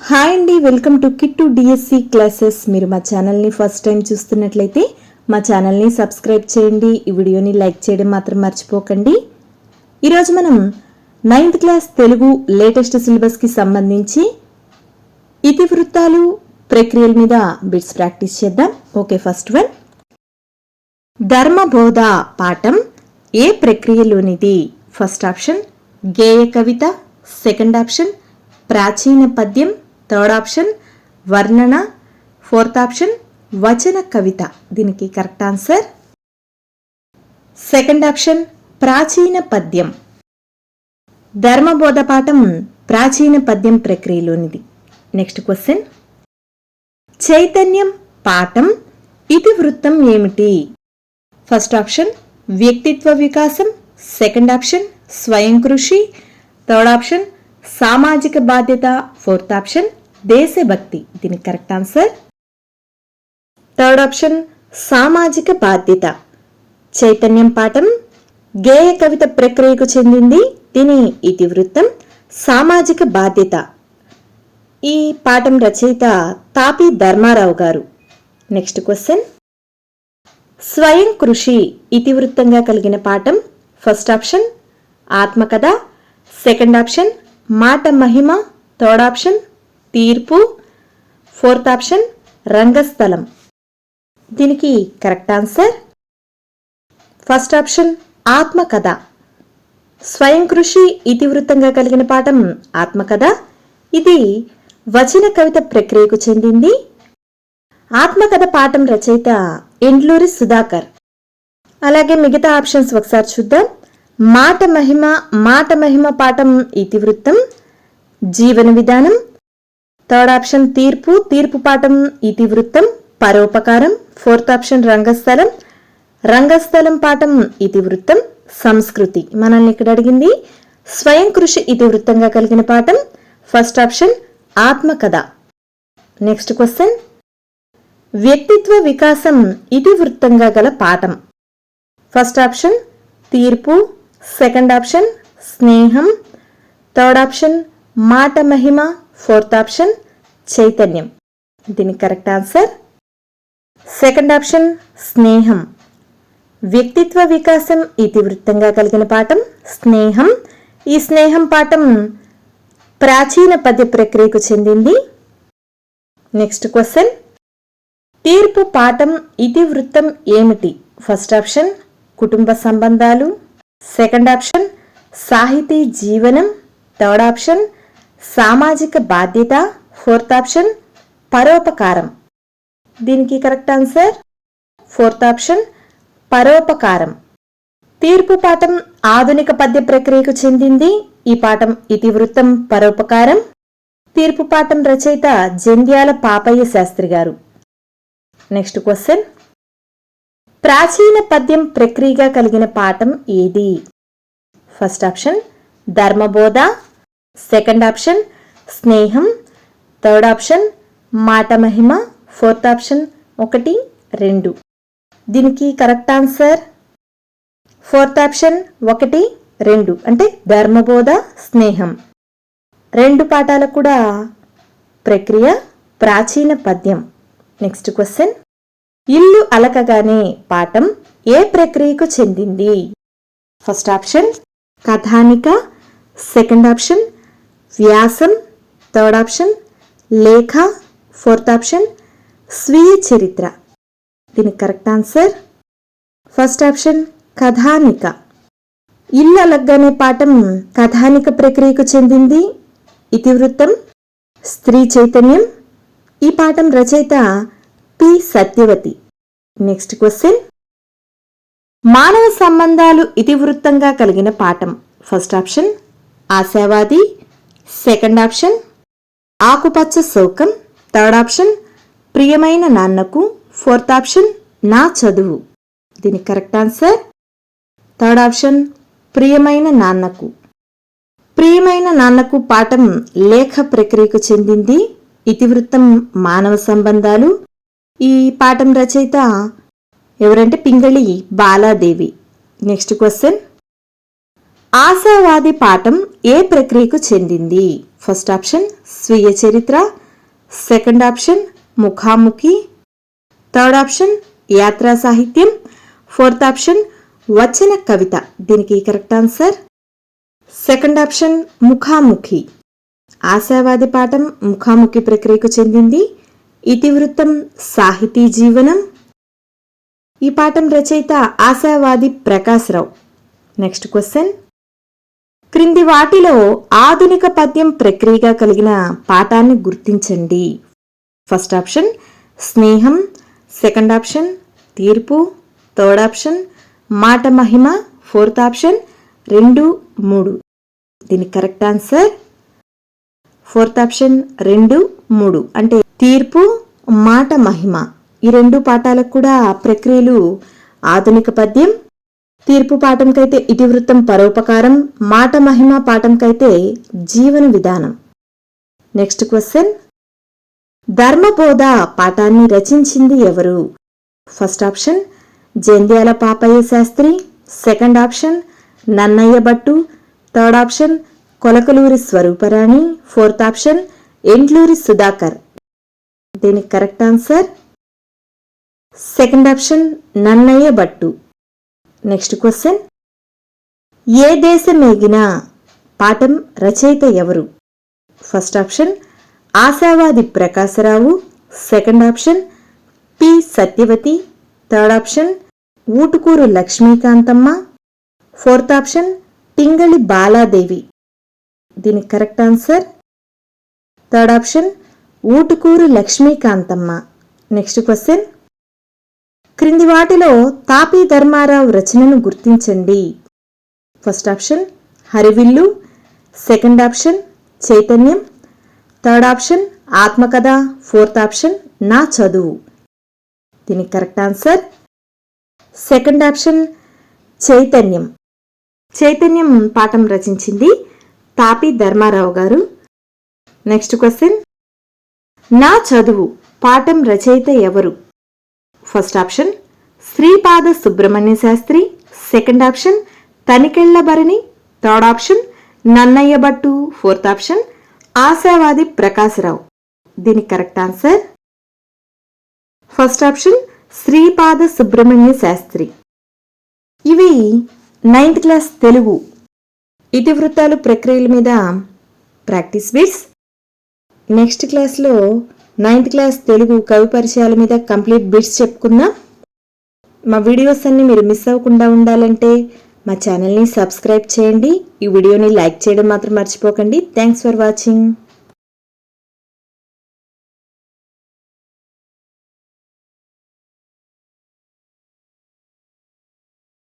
Hi అండి welcome to Kittu DSC classes. మీరు మా ఛానల్ని ఫస్ట్ టైం చూస్తున్నట్లయితే మా ఛానల్ని సబ్స్క్రైబ్ చేయండి. ఈ వీడియోని లైక్ చేయడం మాత్రం మర్చిపోకండి. ఈరోజు మనం నైన్త్ క్లాస్ తెలుగు లేటెస్ట్ సిలబస్కి సంబంధించి ఇతివృత్తాలు ప్రక్రియల మీద బిట్స్ ప్రాక్టీస్ చేద్దాం. Okay first one. ధర్మబోధ పాఠం. ఏ ప్రక్రియలోనిది? ఫస్ట్ ఆప్షన్ గేయ కవిత. సెకండ్ ఆప్షన్ ప్రాచీన పద్యం. థర్డ్ ఆప్షన్ వర్ణన. ఫోర్త్ ఆప్షన్ వచన కవిత. దీనికి కరెక్ట్ ఆన్సర్. సెకండ్ ఆప్షన్ ప్రాచీన పద్యం. ధర్మబోధ పాఠం ప్రాచీన పద్యం ప్రక్రియలోనిది. Next question. చైతన్యం పాఠం ఇతివృత్తం ఏమిటి? ఫస్ట్ ఆప్షన్ వ్యక్తిత్వ వికాసం. సెకండ్ ఆప్షన్ స్వయం కృషి. థర్డ్ ఆప్షన్ సామాజిక బాధ్యత. ఫోర్త్ ఆప్షన్ దేశభక్తి. దీనికి కరెక్ట్ ఆన్సర్ థర్డ్ ఆప్షన్ సామాజిక బాధ్యత. చైతన్యం పాఠం గేయ కవిత ప్రక్రియకు చెందింది. దీని ఇతివృత్తం సామాజిక బాధ్యత. ఈ పాఠం రచయిత తాపి ధర్మారావు గారు. నెక్స్ట్ క్వశ్చన్ స్వయం కృషి ఇతివృత్తంగా కలిగిన పాఠం ఫస్ట్ ఆప్షన్ ఆత్మకథ సెకండ్ ఆప్షన్ మాట మహిమ థర్డ్ ఆప్షన్ తీర్పు. ఫోర్త్ ఆప్షన్ రంగస్థలం. దీనికి కరెక్ట్ ఆన్సర్. ఫస్ట్ ఆప్షన్ ఆత్మకథ. స్వయం కృషి ఇతివృత్తంగా కలిగిన పాఠం ఆత్మకథ. ఇది వచన కవిత ప్రక్రియకు చెందింది. ఆత్మకథ పాఠం రచయిత ఎండ్లూరి సుధాకర్. అలాగే మిగతా ఆప్షన్స్ ఒకసారి చూద్దాం. మాట మహిమ మాట మహిమ పాఠం ఇతివృత్తం. జీవన విధానం థర్డ్ ఆప్షన్ తీర్పు. తీర్పు పాఠం ఇతివృత్తం. పరోపకారం. ఫోర్త్ ఆప్షన్ రంగస్థలం. రంగస్థలం పాఠం ఇతివృత్తం. సంస్కృతి. మనల్ని ఇక్కడ అడిగింది స్వయం కృషి ఇతివృత్తంగా కలిగిన పాఠం. ఫస్ట్ ఆప్షన్ ఆత్మకథ. నెక్స్ట్ క్వశ్చన్ వ్యక్తిత్వ వికాసం ఇతివృత్తంగా గల పాఠం. ఫస్ట్ ఆప్షన్ తీర్పు. సెకండ్ ఆప్షన్ స్నేహం. థర్డ్ ఆప్షన్ మాట మహిమ ఫోర్త్ ఆప్షన్ చైతన్యం. దీనికి కరెక్ట్ ఆన్సర్ సెకండ్ ఆప్షన్ స్నేహం. వ్యక్తిత్వ వికాసం ఇతివృత్తంగా కలిగిన పాఠం స్నేహం. ఈ స్నేహం పాఠం ప్రాచీన పద్య ప్రక్రియకు చెందింది. Next question. తీర్పు పాఠం ఇతివృత్తం ఏమిటి? ఫస్ట్ ఆప్షన్ కుటుంబ సంబంధాలు. సెకండ్ ఆప్షన్ సాహితీ జీవనం. థర్డ్ ఆప్షన్ సామాజిక బాధ్యత ఫోర్త్ ఆప్షన్ పరోపకారం. దీనికి కరెక్ట్ ఆన్సర్? ఫోర్త్ ఆప్షన్ పరోపకారం. తీర్పు పాఠం ఆధునిక పద్య ప్రక్రియకు చెందింది. ఈ పాఠం ఇతివృత్తం పరోపకారం. తీర్పు పాఠం రచయిత జంధ్యాల పాపయ్య శాస్త్రి గారు. Next question. ప్రాచీన పద్యం ప్రక్రియగా కలిగిన పాఠం ఏది? ఫస్ట్ ఆప్షన్ ధర్మబోధ. సెకండ్ ఆప్షన్ స్నేహం థర్డ్ ఆప్షన్ మాట మహిమ ఫోర్త్ ఆప్షన్ ఒకటి రెండు. దీనికి కరెక్ట్ ఆన్సర్ ఫోర్త్ ఆప్షన్ ఒకటి రెండు. అంటే ధర్మబోధ స్నేహం రెండు పాఠాలకు కూడా ప్రక్రియ ప్రాచీన పద్యం. నెక్స్ట్ క్వశ్చన్ ఇల్లు అలకగానే పాఠం ఏ ప్రక్రియకు చెందింది? ఫస్ట్ ఆప్షన్ కథానిక. సెకండ్ ఆప్షన్ వ్యాసం థర్డ్ ఆప్షన్ లేఖ ఫోర్త్ ఆప్షన్ స్వీయ చరిత్ర దీనికి కరెక్ట్ ఆన్సర్ ఫస్ట్ ఆప్షన్ కథానిక ఇల్లు అలగ్గనే పాఠం కథానిక ప్రక్రియకు చెందింది. ఇతివృత్తం స్త్రీ చైతన్యం. ఈ పాఠం రచయిత పి. సత్యవతి. నెక్స్ట్ క్వశ్చన్ మానవ సంబంధాలు ఇతివృత్తంగా కలిగిన పాఠం. ఫస్ట్ ఆప్షన్ ఆశావాది. సెకండ్ ఆప్షన్ ఆకుపచ్చ శోకం. థర్డ్ ఆప్షన్ ప్రియమైన నాన్నకు. ఫోర్త్ ఆప్షన్ నా చదువు. దీని కరెక్ట్ ఆన్సర్ థర్డ్ ఆప్షన్ ప్రియమైన నాన్నకు. ప్రియమైన నాన్నకు పాఠం లేఖ ప్రక్రియకు చెందింది. ఇతివృత్తం మానవ సంబంధాలు. ఈ పాఠం రచయిత ఎవరంటే పింగళి బాలాదేవి. నెక్స్ట్ క్వశ్చన్ ఆశావాది పాఠం ఏ ప్రక్రియకు చెందింది? ఫస్ట్ ఆప్షన్ స్వీయ చరిత్ర. సెకండ్ ఆప్షన్ ముఖాముఖి. థర్డ్ ఆప్షన్ యాత్రా సాహిత్యం. ఫోర్త్ ఆప్షన్ వచన కవిత. దీనికి కరెక్ట్ ఆన్సర్? సెకండ్ ఆప్షన్ ముఖాముఖి. ఆశావాది పాఠం ముఖాముఖి ప్రక్రియకు చెందింది. ఇతివృత్తం సాహితీ జీవనం. ఈ పాఠం రచయిత ఆశావాది ప్రకాశ్రావు. Next question. క్రింది వాటిలో ఆధునిక పద్యం ప్రక్రియగా కలిగిన పాఠాన్ని గుర్తించండి. ఫస్ట్ ఆప్షన్ స్నేహం. సెకండ్ ఆప్షన్ తీర్పు. థర్డ్ ఆప్షన్ మాట మహిమ. ఫోర్త్ ఆప్షన్ రెండు మూడు. దీని కరెక్ట్ ఆన్సర్? ఫోర్త్ ఆప్షన్ రెండు మూడు. అంటే తీర్పు మాట మహిమ. ఈ రెండు పాఠాలకు కూడా ప్రక్రియలు ఆధునిక పద్యం తీర్పు పాఠంకైతే ఇతివృత్తం పరోపకారం మాట మహిమ పాఠంకైతే జీవన విధానం. నెక్స్ట్ క్వశ్చన్ ధర్మబోధ పాఠాన్ని రచించింది ఎవరు? First option Jandhyala Papayya Sastri. Second option Nannaya Bhattu. Third option Kolakaluri Swaruparani. Fourth option Endluri Sudhakar. దీనికి correct answer second option Nannaya Bhattu. Next question ఏ దేశమేగినా పాఠం రచయిత ఎవరు? First option Ashavadi Prakasarao. Second option P Satyavathi. Third option Utukuri Lakshmikantamma. Fourth option Pingali Baladevi. దీనికి correct answer third option Utukuri Lakshmikantamma. Next question క్రింది వాటిలో తాపీ ధర్మారావు రచనను గుర్తించండి. First option హరివిల్లు. సెకండ్ ఆప్షన్ చైతన్యం. థర్డ్ ఆప్షన్ ఆత్మకథ. ఫోర్త్ ఆప్షన్ నా చదువు. దీనికి కరెక్ట్ ఆన్సర్ సెకండ్ ఆప్షన్ చైతన్యం. చైతన్యం పాఠం రచించింది తాపి ధర్మారావు గారు. నెక్స్ట్ క్వశ్చన్ నా చదువు పాఠం రచయిత ఎవరు? First option Sripada Subrahmanya Sastri. Second option Tanikella Bharani. Third option Nannaya Bhattu. Fourth option Ashavadi Prakasarao. దీనికి correct answer? First option Sripada Subrahmanya Sastri. ఇవి నైన్త్ క్లాస్ తెలుగు ఇతివృత్తాలు ప్రక్రియల మీద ప్రాక్టీస్ బిట్స్ నెక్స్ట్ క్లాస్లో నైన్త్ క్లాస్ తెలుగు కవి పరిచయాల మీద complete bits చెప్పుకుందాం మా వీడియోస్ అన్ని మీరు మిస్ అవ్వకుండా ఉండాలంటే మా ఛానల్ని సబ్స్క్రైబ్ చేయండి. ఈ వీడియోని లైక్ చేయడం మాత్రం మర్చిపోకండి. Thanks for watching